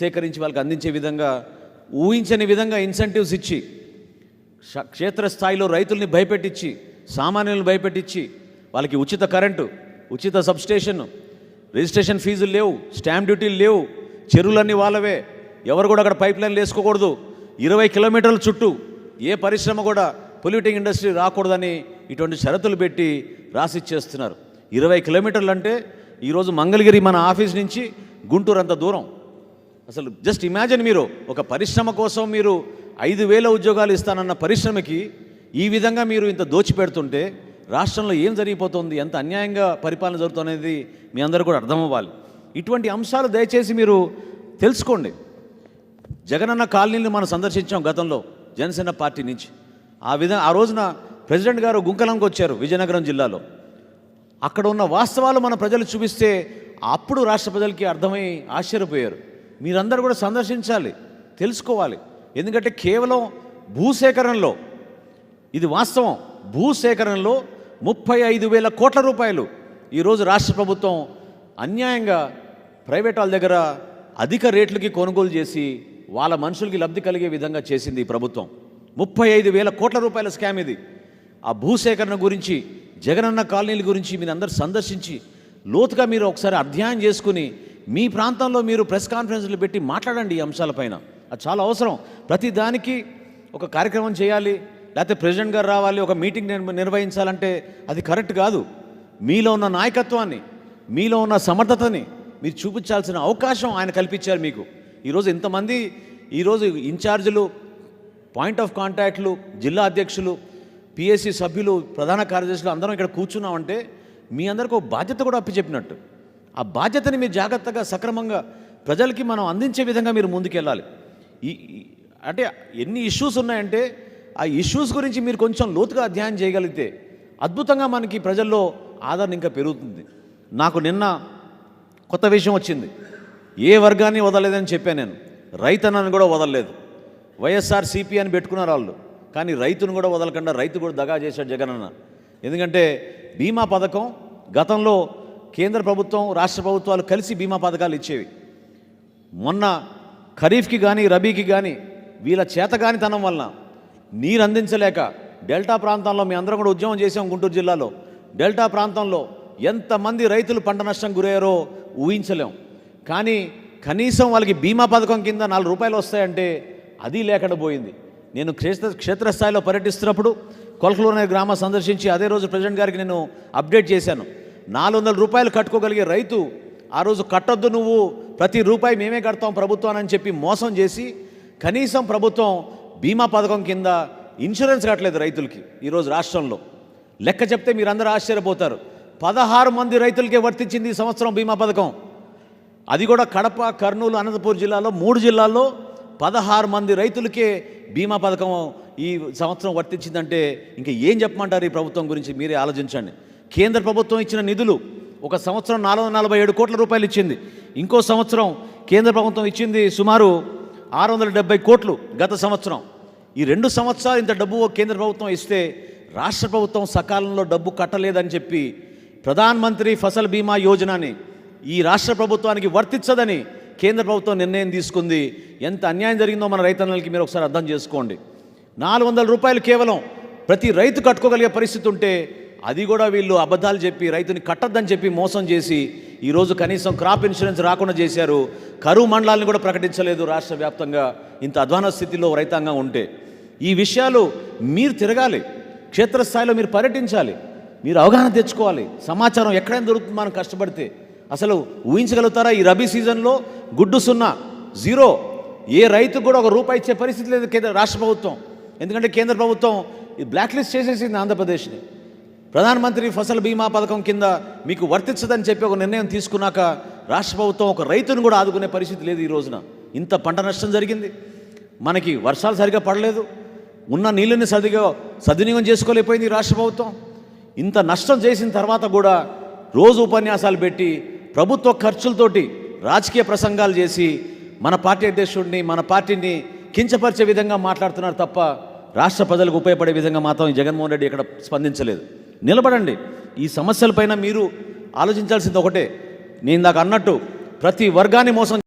సేకరించి వాళ్ళకి అందించే విధంగా ఊహించని విధంగా ఇన్సెంటివ్స్ ఇచ్చి క్షేత్రస్థాయిలో రైతుల్ని భయపెట్టించి సామాన్యులను భయపెట్టించి వాళ్ళకి ఉచిత కరెంటు ఉచిత సబ్స్టేషన్ రిజిస్ట్రేషన్ ఫీజులు లేవు స్టాంప్ డ్యూటీలు లేవు చెరువులన్నీ వాళ్ళవే ఎవరు కూడా అక్కడ పైప్ లైన్లు వేసుకోకూడదు ఇరవై కిలోమీటర్ల చుట్టూ ఏ పరిశ్రమ కూడా పొల్యూటింగ్ ఇండస్ట్రీ రాకూడదని ఇటువంటి షరతులు పెట్టి రాసిచ్చేస్తున్నారు. ఇరవై కిలోమీటర్లు అంటే ఈరోజు మంగళగిరి మన ఆఫీస్ నుంచి గుంటూరు అంత దూరం. అసలు జస్ట్ ఇమాజిన్ మీరు ఒక పరిశ్రమ కోసం మీరు ఐదు వేల ఉద్యోగాలు ఇస్తానన్న పరిశ్రమకి ఈ విధంగా మీరు ఇంత దోచిపెడుతుంటే రాష్ట్రంలో ఏం జరిగిపోతుంది? ఎంత అన్యాయంగా పరిపాలన జరుగుతున్నది మీ అందరూ కూడా అర్థం అవ్వాలి. ఇటువంటి అంశాలు దయచేసి మీరు తెలుసుకోండి. జగనన్న కాలనీని మనం సందర్శించాం గతంలో జనసేన పార్టీ నుంచి. ఆ విధంగా ఆ రోజున ప్రెసిడెంట్ గారు గుంకలంకి వచ్చారు విజయనగరం జిల్లాలో. అక్కడ ఉన్న వాస్తవాలు మన ప్రజలు చూపిస్తే అప్పుడు రాష్ట్ర ప్రజలకి అర్థమై ఆశ్చర్యపోయారు. మీరందరూ కూడా సందర్శించాలి తెలుసుకోవాలి. ఎందుకంటే కేవలం భూసేకరణలో ఇది వాస్తవం భూసేకరణలో ముప్పై ఐదు వేల కోట్ల రూపాయలు ఈరోజు రాష్ట్ర ప్రభుత్వం అన్యాయంగా ప్రైవేట్ వాళ్ళ దగ్గర అధిక రేట్లకి కొనుగోలు చేసి వాళ్ళ మనుషులకి లబ్ధి కలిగే విధంగా చేసింది ఈ ప్రభుత్వం. ముప్పై ఐదు వేల కోట్ల రూపాయల స్కామ్ ఇది. ఆ భూసేకరణ గురించి జగనన్న కాలనీల గురించి మీరు అందరు సందర్శించి లోతుగా మీరు ఒకసారి అధ్యయనం చేసుకుని మీ ప్రాంతంలో మీరు ప్రెస్ కాన్ఫరెన్స్లు పెట్టి మాట్లాడండి ఈ అంశాలపైన అది చాలా అవసరం. ప్రతి దానికి ఒక కార్యక్రమం చేయాలి లేకపోతే ప్రెసిడెంట్ గారు రావాలి ఒక మీటింగ్ నిర్వహించాలంటే అది కరెక్ట్ కాదు. మీలో ఉన్న నాయకత్వాన్ని మీలో ఉన్న సమర్థతని మీరు చూపించాల్సిన అవకాశం ఆయన కల్పించారు మీకు. ఈరోజు ఇంతమంది ఈరోజు ఇన్ఛార్జీలు పాయింట్ ఆఫ్ కాంటాక్ట్లు జిల్లా అధ్యక్షులు పిఎస్సి సభ్యులు ప్రధాన కార్యదర్శులు అందరం ఇక్కడ కూర్చున్నామంటే మీ అందరికీ ఒక బాధ్యత కూడా అప్పచెప్పినట్టు. ఆ బాధ్యతని మీరు జాగ్రత్తగా సక్రమంగా ప్రజలకి మనం అందించే విధంగా మీరు ముందుకెళ్ళాలి. ఈ అంటే ఎన్ని ఇష్యూస్ ఉన్నాయంటే ఆ ఇష్యూస్ గురించి మీరు కొంచెం లోతుగా అధ్యయనం చేయగలిగితే అద్భుతంగా మనకి ప్రజల్లో ఆదరణ ఇంకా పెరుగుతుంది. నాకు నిన్న కొత్త విషయం వచ్చింది. ఏ వర్గాన్ని వదలలేదని చెప్పాను నేను. రైతనని కూడా వదలలేదు. వైఎస్ఆర్ సిపి అని పెట్టుకున్నారు వాళ్ళు. కానీ రైతును కూడా వదలకుండా రైతు కూడా దగా చేశాడు జగన్ అన్న ఎందుకంటే బీమా పథకం గతంలో కేంద్ర ప్రభుత్వం రాష్ట్ర ప్రభుత్వాలు కలిసి బీమా పథకాలు ఇచ్చేవి. మొన్న ఖరీఫ్కి కానీ రబీకి కానీ వీళ్ళ చేతగానితనం వలన నీరు అందించలేక డెల్టా ప్రాంతంలో మేము అందరం కూడా ఉద్యమం చేసాం గుంటూరు జిల్లాలో. డెల్టా ప్రాంతంలో ఎంతమంది రైతులు పంట నష్టం గురయ్యారో ఊహించలేం. కానీ కనీసం వాళ్ళకి బీమా పథకం కింద నాలుగు రూపాయలు వస్తాయంటే అది లేకుండా పోయింది. నేను క్షేత్ర క్షేత్రస్థాయిలో పర్యటిస్తున్నప్పుడు కొలకలూరు గ్రామ గ్రామం సందర్శించి అదే రోజు ప్రెసిడెంట్ గారికి నేను అప్డేట్ చేశాను. నాలుగు వందల రూపాయలు కట్టుకోగలిగే రైతు ఆ రోజు కట్టొద్దు నువ్వు ప్రతి రూపాయి మేమే కడతాం ప్రభుత్వాన్ని అని చెప్పి మోసం చేసి కనీసం ప్రభుత్వం బీమా పథకం కింద ఇన్సూరెన్స్ కట్టలేదు రైతులకి ఈరోజు రాష్ట్రంలో. లెక్క చెప్తే మీరందరూ ఆశ్చర్యపోతారు. పదహారు మంది రైతులకే వర్తించింది ఈ సంవత్సరం బీమా పథకం. అది కూడా కడప కర్నూలు అనంతపూర్ జిల్లాలో మూడు జిల్లాల్లో పదహారు మంది రైతులకే బీమా పథకం ఈ సంవత్సరం వర్తించిందంటే ఇంకా ఏం చెప్పమంటారు ఈ ప్రభుత్వం గురించి మీరే ఆలోచించండి. కేంద్ర ప్రభుత్వం ఇచ్చిన నిధులు ఒక సంవత్సరం నాలుగు నలభై ఏడు కోట్ల రూపాయలు ఇచ్చింది. ఇంకో సంవత్సరం కేంద్ర ప్రభుత్వం ఇచ్చింది సుమారు ఆరు వందల డెబ్బై కోట్లు గత సంవత్సరం. ఈ రెండు సంవత్సరాలు ఇంత డబ్బు కేంద్ర ప్రభుత్వం ఇస్తే రాష్ట్ర ప్రభుత్వం సకాలంలో డబ్బు కట్టలేదని చెప్పి ప్రధాన్ మంత్రి ఫసల్ బీమా యోజనని ఈ రాష్ట్ర ప్రభుత్వానికి వర్తించదని కేంద్ర ప్రభుత్వం నిర్ణయం తీసుకుంది. ఎంత అన్యాయం జరిగిందో మన రైతన్నలకి మీరు ఒకసారి అర్థం చేసుకోండి. నాలుగు వందల రూపాయలు కేవలం ప్రతి రైతు కట్టుకోగలిగే పరిస్థితి ఉంటే అది కూడా వీళ్ళు అబద్ధాలు చెప్పి రైతుని కట్టద్దని చెప్పి మోసం చేసి ఈరోజు కనీసం క్రాప్ ఇన్సూరెన్స్ రాకుండా చేశారు. కరువు మండలాలను కూడా ప్రకటించలేదు రాష్ట్ర వ్యాప్తంగా. ఇంత అధ్వాన స్థితిలో రైతాంగం ఉంటే. ఈ విషయాలు మీరు తిరగాలి. క్షేత్రస్థాయిలో మీరు పర్యటించాలి. మీరు అవగాహన తెచ్చుకోవాలి. సమాచారం ఎక్కడైనా దొరుకుతుంది మనం కష్టపడితే. అసలు ఊహించగలుగుతారా ఈ రబీ సీజన్లో గుడ్డు సున్నా జీరో? ఏ రైతు కూడా ఒక రూపాయి ఇచ్చే పరిస్థితి లేదు కేంద్ర రాష్ట్ర ప్రభుత్వం. ఎందుకంటే కేంద్ర ప్రభుత్వం ఈ బ్లాక్ లిస్ట్ చేసేసింది ఆంధ్రప్రదేశ్ని. ప్రధానమంత్రి ఫసల్ బీమా పథకం కింద మీకు వర్తించదని చెప్పి ఒక నిర్ణయం తీసుకున్నాక రాష్ట్ర ప్రభుత్వం ఒక రైతును కూడా ఆదుకునే పరిస్థితి లేదు ఈ రోజున. ఇంత పంట నష్టం జరిగింది. మనకి వర్షాలు సరిగా పడలేదు. ఉన్న నీళ్ళని సరిగా సద్వినియోగం చేసుకోలేకపోయింది ఈ రాష్ట్ర ప్రభుత్వం. ఇంత నష్టం చేసిన తర్వాత కూడా రోజు ఉపన్యాసాలు పెట్టి ప్రభుత్వ ఖర్చులతోటి రాజకీయ ప్రసంగాలు చేసి మన పార్టీ అధ్యక్షుడిని మన పార్టీని కించపరిచే విధంగా మాట్లాడుతున్నారు తప్ప రాష్ట్ర ప్రజలకు ఉపయోగపడే విధంగా మాత్రం జగన్మోహన్ రెడ్డి ఇక్కడ స్పందించలేదు. నిలబడండి. ఈ సమస్యలపైన మీరు ఆలోచించాల్సింది ఒకటే. నేను నాకు అన్నట్టు ప్రతి వర్గాన్ని మోసం